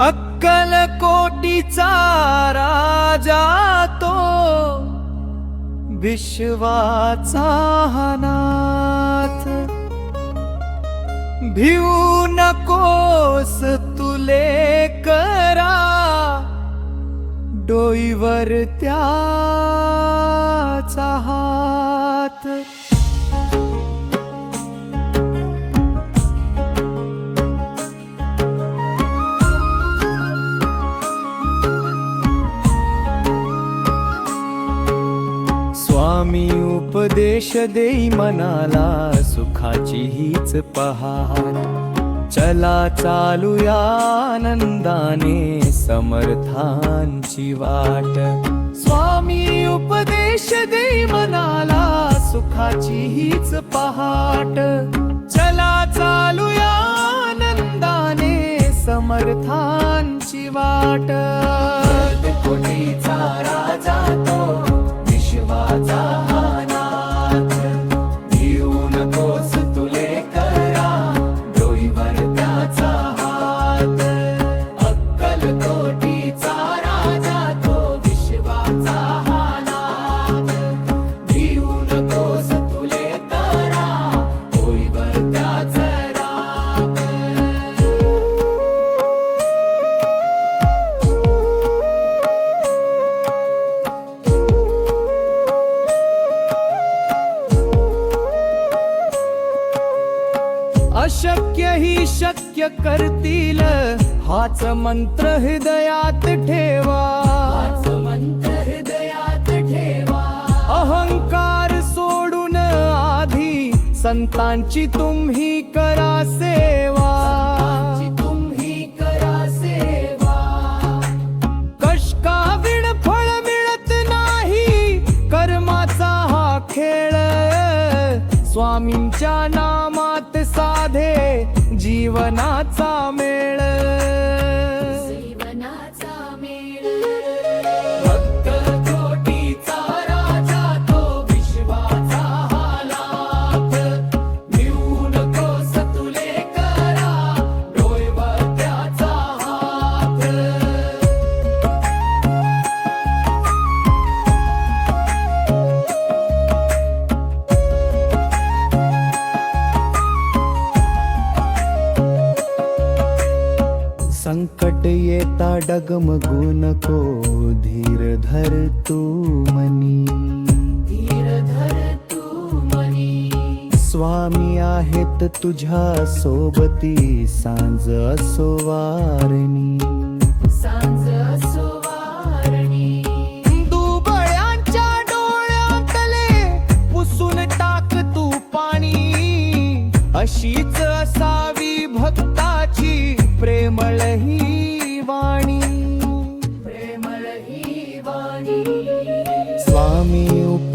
अक्कल कोटीचा राजा तो विश्वाचा हा नाथ भिऊ नकोस तुले करा. डोईवर त्याचा हात. स्वामी उपदेश देई मनाला सुखाची हीच पहाट चला चालूया आनंदाने समर्थांची वाट. स्वामी उपदेश दे मनाला सुखाची हीच पहाट. चला चालूया आनंदाने समर्थांची वाट. कोणीचा राजा शक्य करतील. हाच मंत्र हृदयात ठेवा. मंत्र हृदयात ठेवा. अहंकार सोडून आधी संतांची तुम्ही करा सेवा. तुम्ही करा सेवा. कष्टाविण फळ मिळत नाही. कर्माचा हा खेळ. स्वामींच्या नामात साधे जीवनाचा मेळ. संकट येता डगमगू नको धीर धर तू मनी। धीर धर तू मनी। स्वामी आहेत तुझ्या सोबती सांज असो वारणी।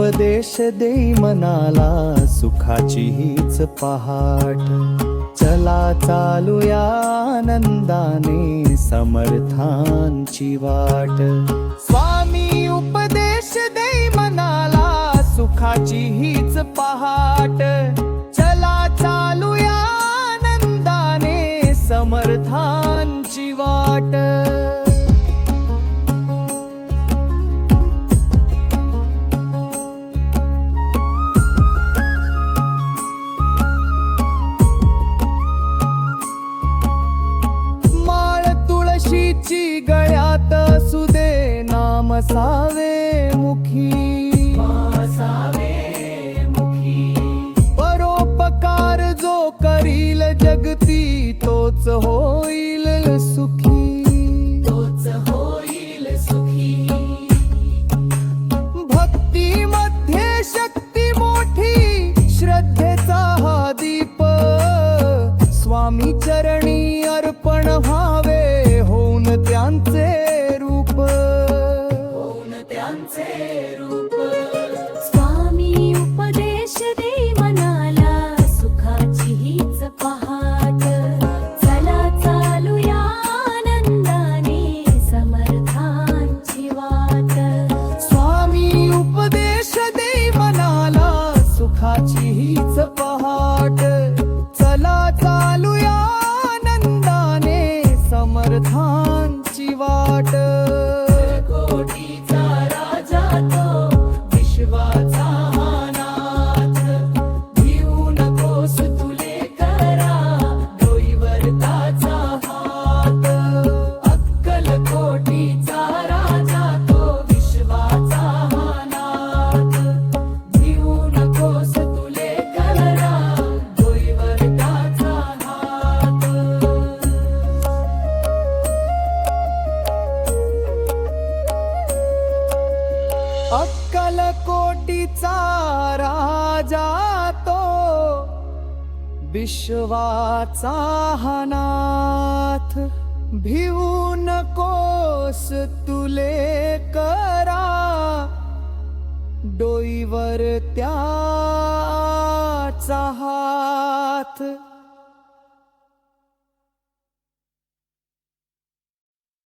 उपदेश देई मनाला सुखाची हीच पहाट. चला चालूया आनंदाने समर्थांची वाट. स्वामी उपदेश देई मनाला सुखाची हीच पहाट. नाम मुखी। मुखी परोपकार जो करील जगती तोच होईल सुखी। तोच होईल सुखी भक्ती मध्ये शक्ती मोठी श्रद्धेचा हा दीप। स्वामी चरणी अर्पण व्हावे होऊन त्यांचे रूप होऊन त्यांचे रूप विश्वाचा हा नाथ कोस तुले करा डोईवर त्याचा